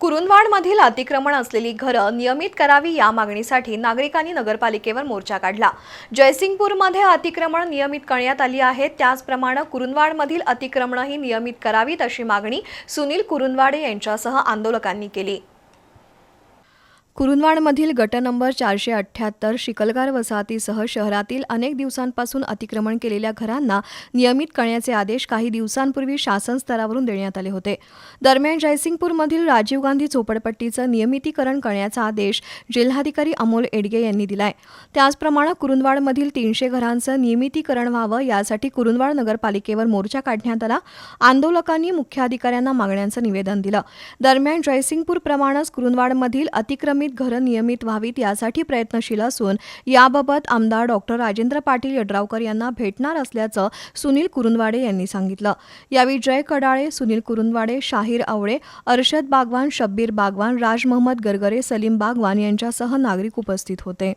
कुरुंदवाडमधील अतिक्रमण असलेली घरं नियमित करावी या मागणीसाठी नागरिकांनी नगरपालिकेवर मोर्चा काढला. जयसिंगपूरमध्ये अतिक्रमण नियमित करण्यात आली आहेत त्याचप्रमाणे कुरुंदवाडमधील अतिक्रमणही नियमित करावीत अशी मागणी सुनील कुरुंदवाडे यांच्यासह आंदोलकांनी केली. कुरुंदवाडमधील गट नंबर चारशे अठ्ठ्याहत्तर शिकलगार वसाहतीसह शहरातील अनेक दिवसांपासून अतिक्रमण केलेल्या घरांना नियमित करण्याचे आदेश काही दिवसांपूर्वी शासन स्तरावरून देण्यात आले होते. दरम्यान जयसिंगपूरमधील राजीव गांधी झोपडपट्टीचं नियमितीकरण करण्याचा आदेश जिल्हाधिकारी अमोल एडगे यांनी दिलाय. त्याचप्रमाणे कुरुंदवाडमधील तीनशे घरांचं नियमितीकरण व्हावं यासाठी कुरुंदवाड नगरपालिकेवर मोर्चा काढण्यात आला. आंदोलकांनी मुख्याधिकाऱ्यांना मागण्यांचं निवेदन दिलं. दरम्यान जयसिंगपूरप्रमाणेच कुरुंदवाडमधील अतिक्रमित घरं नियमित व्हावीत यासाठी प्रयत्नशील असून याबाबत आमदार डॉक्टर राजेंद्र पाटील यड्रावकर यांना भेटणार असल्याचं सुनील कुरुंदवाडे यांनी सांगितलं. यावेळी जय कडाळे सुनील कुरुंदवाडे शाहीर आवळे अर्शद बागवान शब्बीर बागवान राज महम्मद गरगरे सलीम बागवान यांच्यासह नागरिक उपस्थित होते.